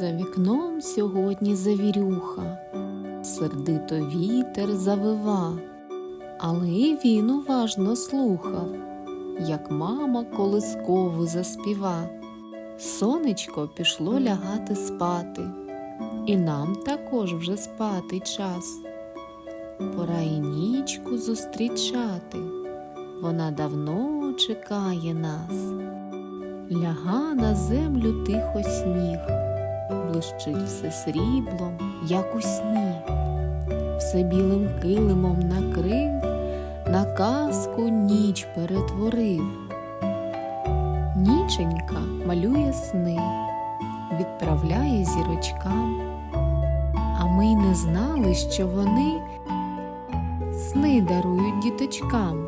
За вікном сьогодні завірюха, сердито вітер завива, але і він уважно слухав, як мама колискову заспіва. Сонечко пішло лягати спати, і нам також вже спати час. Пора і нічку зустрічати, вона давно чекає нас. Ляга на землю тихо сніг, блищить все сріблом, як у сні, все білим килимом накрив, на казку ніч перетворив. Ніченька малює сни, відправляє зірочкам, а ми й не знали, що вони сни дарують діточкам.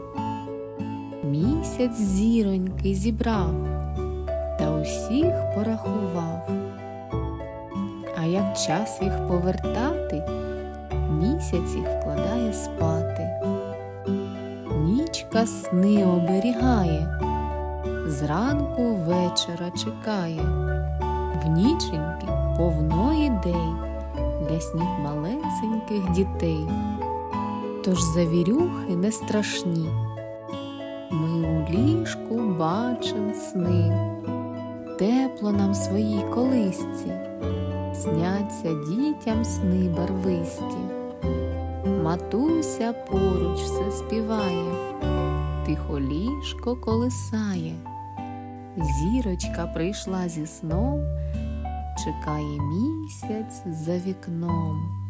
Місяць зіроньки зібрав та усіх порахував. Час їх повертати, місяць їх вкладає спати. Нічка сни оберігає, зранку вечора чекає, в ніченьки повно ідей для сніг малесеньких дітей. Тож завірюхи не страшні. Ми у ліжку бачим сни, тепло нам своїй колисці, сняться дітям сни барвисті. Матуся поруч все співає, тихо ліжко колисає. Зірочка прийшла зі сном, чекає місяць за вікном.